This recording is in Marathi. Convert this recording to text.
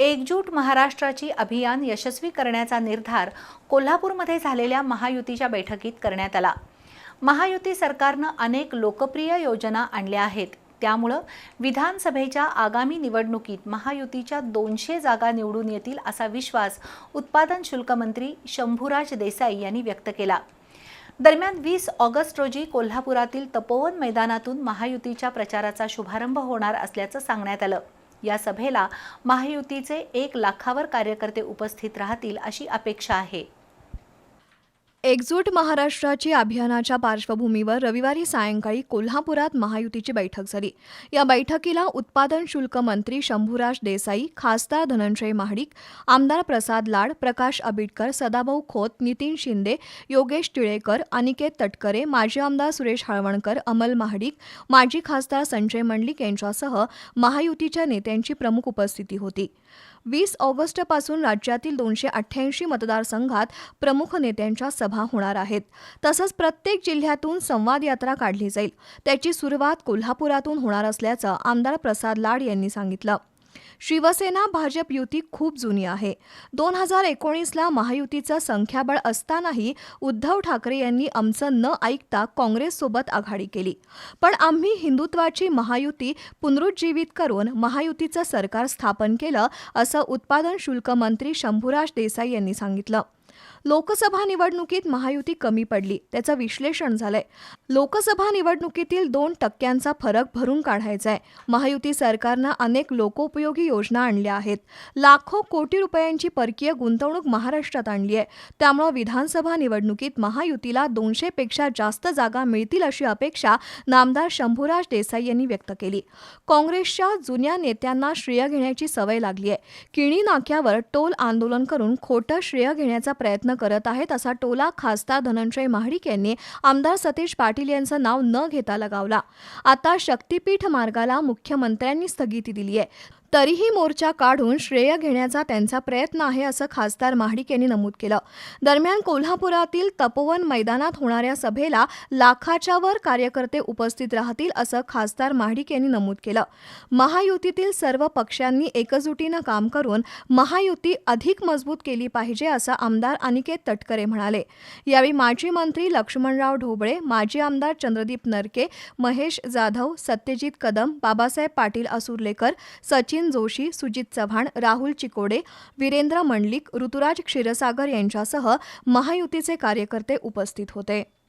एकजूट महाराष्ट्राची अभियान यशस्वी करण्याचा निर्धार कोल्हापूरमध्ये झालेल्या महायुतीच्या बैठकीत करण्यात आला. महायुती सरकारनं अनेक लोकप्रिय योजना आणल्या आहेत. त्यामुळं विधानसभेच्या आगामी निवडणुकीत महायुतीच्या दोनशे जागा निवडून येतील असा विश्वास उत्पादन शुल्क मंत्री शंभूराज देसाई यांनी व्यक्त केला. दरम्यान वीस ऑगस्ट रोजी कोल्हापुरातील तपोवन मैदानातून महायुतीच्या प्रचाराचा शुभारंभ होणार असल्याचं सांगण्यात आलं. या सभेला महायुतीचे एक लाखावर कार्यकर्ते उपस्थित राहतील अशी अपेक्षा आहे. एकजूट महाराष्ट्राची अभियानाच्या पार्श्वभूमीवर रविवारी सायंकाळी कोल्हापुरात महायुतीची बैठक झाली. या बैठकीला उत्पादन शुल्क मंत्री शंभूराज देसाई खासदार धनंजय महाडिक आमदार प्रसाद लाड प्रकाश आबिटकर सदाभाऊ खोत नितीन शिंदे योगेश टिळेकर अनिकेत तटकरे माजी आमदार सुरेश हळवणकर अमल महाडिक माजी खासदार संजय मंडलिक यांच्यासह महायुतीच्या नेत्यांची प्रमुख उपस्थिती होती. वीस ऑगस्टपासून राज्यातील दोनशे अठ्ठ्याऐंशी मतदारसंघात प्रमुख नेत्यांच्या सभा होणार आहेत. तसंच प्रत्येक जिल्ह्यातून संवाद यात्रा काढली जाईल. त्याची सुरुवात कोल्हापुरातून होणार असल्याचं आमदार प्रसाद लाड यांनी सांगितलं. शिवसेना भाजप युती खूप जुनी आहे. दोन हजार एकोणीसला महायुतीचं संख्याबळ असतानाही उद्धव ठाकरे यांनी आमचं न ऐकता काँग्रेससोबत आघाडी केली. पण आम्ही हिंदुत्वाची महायुती पुनरुज्जीवित करून महायुतीचं सरकार स्थापन केलं असं उत्पादन शुल्क मंत्री शंभूराज देसाई यांनी सांगितलं. लोकसभा निवडणुकीत महायुती कमी पडली त्याचं विश्लेषण झालंय. लोकसभा निवडणुकीतील दोन टक्क्यांचा फरक भरून काढायचा आहे महायुती सरकारनं अनेक लोकोपयोगी योजना आणल्या आहेत. लाखो कोटी रुपयांची परकीय गुंतवणूक महाराष्ट्रात आणली आहे. त्यामुळं विधानसभा निवडणुकीत महायुतीला दोनशेपेक्षा जास्त जागा मिळतील अशी अपेक्षा नामदार शंभूराज देसाई यांनी व्यक्त केली. काँग्रेसच्या जुन्या नेत्यांना श्रेय घेण्याची सवय लागली आहे किणी नाक्यावर टोल आंदोलन करून खोटं श्रेय घेण्याचा प्रयत्न करत आहेत असा टोला खासदार धनंजय महाडिक यांनी आमदार सतीश पाटील यांचं नाव न घेता लगावला. आता शक्तीपीठ मार्गाला मुख्यमंत्र्यांनी स्थगिती दिली आहे. तरीही मोर्चा काढून श्रेय घेण्याचा त्यांचा प्रयत्न आहे असं खासदार महाडिक यांनी नमूद केलं. दरम्यान कोल्हापुरातील तपोवन मैदानात होणाऱ्या सभेला लाखाच्या वर कार्यकर्ते उपस्थित राहतील असं खासदार महाडिक यांनी नमूद केलं. महायुतीतील सर्व पक्षांनी एकजुटीनं काम करून महायुती अधिक मजबूत केली पाहिजे असं आमदार अनिकेत तटकरे म्हणाले. यावेळी माजी मंत्री लक्ष्मणराव ढोबळे माजी आमदार चंद्रदीप नरके महेश जाधव सत्यजित कदम बाबासाहेब पाटील असुर्लेकर सचिन जोशी सुजित चव्हाण राहुल चिकोडे वीरेंद्र मंडलिक ऋतुराज क्षीरसागर यांच्यासह महायुतीचे कार्यकर्ते उपस्थित होते.